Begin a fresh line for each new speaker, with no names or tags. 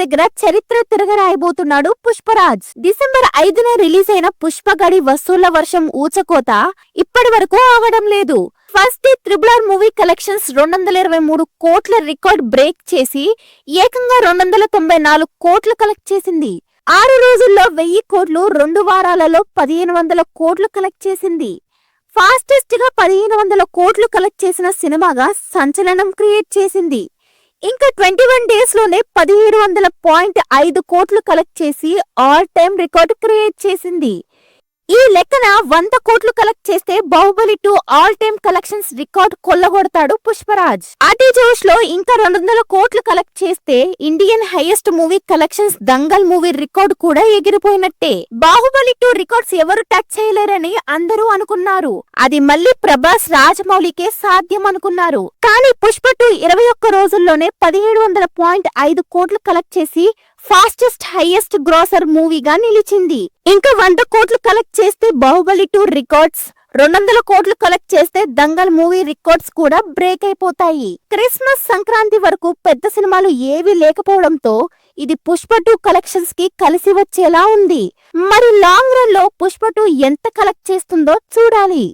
దగ్గర చరిత్ర తిరగరాయబోతున్నాడు పుష్పరాజ్. డిసెంబర్ ఐదున రిలీజ్ అయిన పుష్పగడి వసూళ్ళ వర్షం ఊచకోత ఇప్పటి వరకు ఆగడం లేదు. First day or movie collections రెండు వందల ఇరవై మూడు కోట్ల రికార్డ్ బ్రేక్ చేసి ఏకంగా రెండు వందల తొంభై నాలుగు కోట్లు కలెక్ట్ చేసింది. ఆరు రోజుల్లో వెయ్యి కోట్లు రెండు వారాలలో పదిహేను వందల కోట్లు కలెక్ట్ చేసింది. ఫాస్టెస్ట్గా పదిహేను వందల కోట్లు కలెక్ట్ చేసిన సినిమాగా సంచలనం క్రియేట్ చేసింది. ఇంకా ట్వంటీ వన్ డేస్లోనే పదిహేడు వందల పాయింట్ ఐదు కోట్లు కలెక్ట్ చేసి ఆల్ టైమ్ రికార్డు క్రియేట్ చేసింది. ఈ లెక్కన వంద కోట్లు కలెక్ట్ చేస్తే Baahubali two all time collections record కొల్లగొడతాడు Pushparaj. అదే జోష్లో ఇంకా రెండు వందల కోట్లు కలెక్ట్ చేస్తే Indian highest movie collections Dangal movie record కూడా ఎగిరిపోయినట్టే. బాహుబలి టూ రికార్డ్స్ ఎవరు టచ్ చేయలేరని అందరూ అనుకున్నారు. అది మళ్ళీ ప్రభాస్ రాజమౌళికే సాధ్యం అనుకున్నారు. కానీ పుష్ప టూ ఇరవై ఒక్క రోజుల్లోనే పదిహేడు వందల పాయింట్ ఐదు కోట్లు కలెక్ట్ చేసి ఫాస్టెస్ట్ హైయెస్ట్ గ్రాసర్ మూవీగా నిలిచింది. ఇంకా వంద కోట్లు కలెక్ట్ చేస్తే బాహుబలి బాహుబలి టూ రికార్డ్స్ రెండు వందల కోట్లు కలెక్ట్ చేస్తే దంగల్ మూవీ రికార్డ్స్ కూడా బ్రేక్ అయిపోతాయి. క్రిస్మస్ సంక్రాంతి వరకు పెద్ద సినిమాలు ఏవీ లేకపోవడంతో ఇది పుష్ప టూ కలెక్షన్స్కి కలిసి వచ్చేలా ఉంది. మరి లాంగ్ రన్లో పుష్ప టూ ఎంత కలెక్ట్ చేస్తుందో చూడాలి.